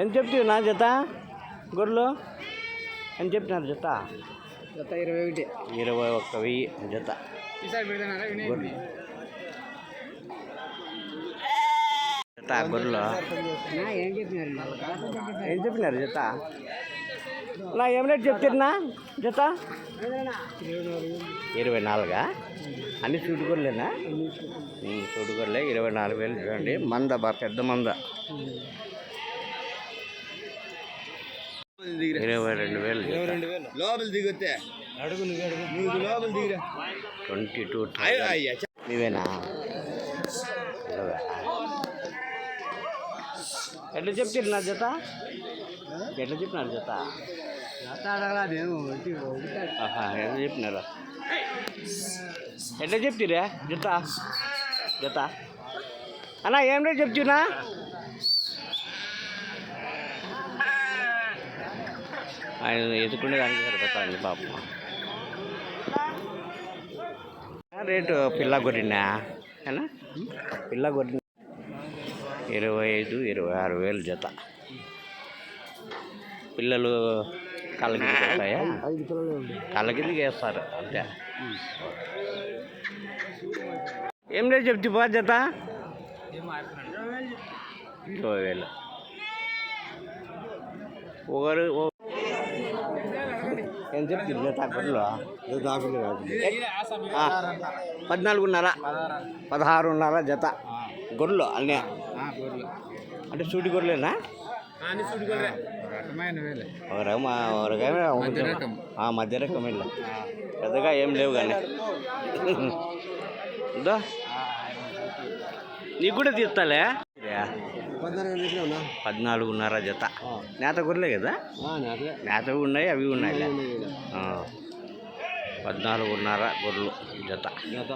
ఎంత చెప్తావు నా జత? గొర్రెలు? ఎంత చెప్తున్నారు జత? జత ఇరవై ఒకటి. ఇరవై ఒక్క వెయ్యి జత. జత గొర్రెలు. ఏం చెప్పినారు ఏం చెప్పినారు జత? నా ఏం రేట్ చెప్తున్నా జత? ఇరవై నాలుగా? అన్ని చూడుకోలేనా చూడుకోలే ఇరవై నాలుగు వేలు చూడండి. మంద బాగా పెద్ద మంద. ఇరవై రెండు వేలు. లోపల దిగొత్తే అడుగు నువ్వు లోపల దిగిరా. ట్వంటీ. టూ నీవేనా ఎట్లా చెప్తారు నా జత? ఎట్లా చెప్పినారు జత? జత అడగలేదు ఎట్లా చెప్పినారు ఎట్లా చెప్తారా జత? జత? అన్నా ఏం రేట్ చెప్తున్నా? ఆయన ఎదుర్కొనే దానికి సరిపోతాండి పాపం రేటు పిల్ల గొర్రెనా ఏనా? పిల్ల గొర్రె ఇరవై ఐదు ఇరవై ఆరు వేలు జత. పిల్లలు కళ్ళ కిందకి వస్తాయా కళ్ళ కిందకి వేస్తారు అంతే. ఏం లేదు చెప్తే బా జత? ఇరవై వేలు. ఒకరు ఓ- ఏం చెప్తుంది ఆ, పద్నాలుగున్నర. పదహారున్నర జత. గొర్రెలు అన్నీ అంటే సూటి గొర్రెలేనా? మధ్య రకం. ఆ, మధ్య రకం ఇల్లు. పెద్దగా ఏం లేవు కానీ. నీకు కూడా తీస్తాలే? పద్నాలుగున్నర జత. నేత గొర్రెలే కదా? నేతవి ఉన్నాయి అవి ఉన్నాయి. ఆ. పద్నాలుగున్నర గొర్రెలు జత. జత.